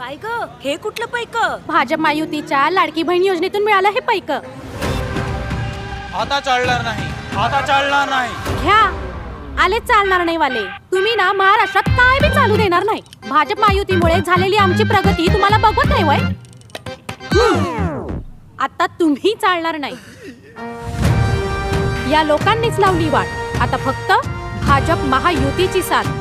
काय ग? हे कुठलं पैक? भाजप महायुतीच्या लाडकी बहीण योजनेतून मिळालं हे पैक. आता चालणार नाही. आता चालणार नाही. घ्या. आलेच चालणार नाही वाले. तुम्ही ना महाराष्ट्रात काय बी चालू देणार नाही. भाजप महायुतीमुळे झालेली आमची प्रगती तुम्हाला बघवत नाही वय? आता तुम्ही चालणार नाही. या लोकांनीच लावली वाट. आता फक्त भाजप महायुतीची साथ.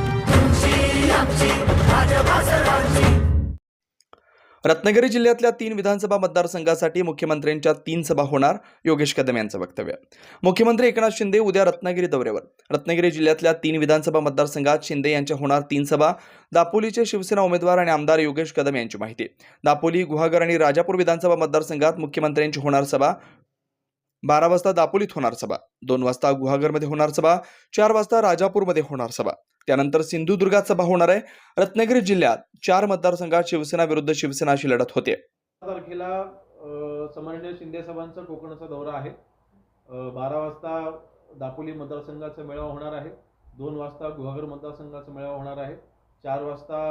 रत्नागिरी जिल्ह्यातल्या तीन विधानसभा मतदारसंघासाठी मुख्यमंत्र्यांच्या तीन सभा होणार योगेश कदम यांचं वक्तव्य. मुख्यमंत्री एकनाथ शिंदे उद्या रत्नागिरी दौऱ्यावर. रत्नागिरी जिल्ह्यातल्या तीन विधानसभा मतदारसंघात शिंदे यांच्या होणार तीन सभा दापोलीचे शिवसेना उमेदवार आणि आमदार योगेश कदम यांची माहिती. दापोली गुहागर आणि राजापूर विधानसभा मतदारसंघात मुख्यमंत्र्यांची होणार सभा बारा वाजता दापोलीत होणार सभा दोन वाजता गुहागरमध्ये होणार सभा चार वाजता राजापूरमध्ये होणार सभा. त्यानंतर सिंधुदुर्गात सभा होणार आहे. रत्नागिरी जिल्ह्यात चार मतदारसंघात शिवसेना विरुद्ध शिवसेना अशी लढत होते. तारखेला अ, शिंदे साहेबांचा कोकणचा दौरा आहे. बारा वाजता दापोली मतदारसंघाचा मेळावा होणार आहे. दोन वाजता गुहागर मतदारसंघाचा मेळावा होणार आहे. चार वाजता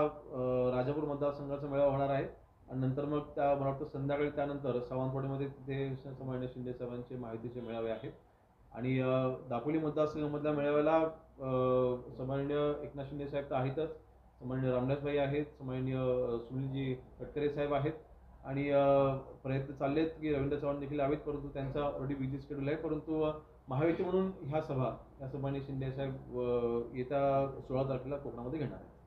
राजापूर मतदारसंघाचा मेळावा होणार आहे. आणि नंतर मग त्या मला वाटतं संध्याकाळी त्यानंतर सावंतवाडीमध्ये तिथे सन्माननीय शिंदे साहेबांचे माहितीचे मेळावे आहेत. आणि दापोली मतदारसंघामधल्या मेळाव्याला अ, एकनाथ शिंदे साहेब तर आहेतच. सन्माननीय रामदासबाई आहेत सन्माननीय सुनीलजी तटकरे साहेब आहेत आणि प्रयत्न चालले आहेत की रवींद्र चव्हाण देखील यावेत परंतु त्यांचा ऑलरेडी बिझी शेड्यूल आहे परंतु अ, महायुती म्हणून ह्या सभा या सन्माननीय शिंदे साहेब येत्या सोळा तारखेला कोकणामध्ये घेणार आहेत.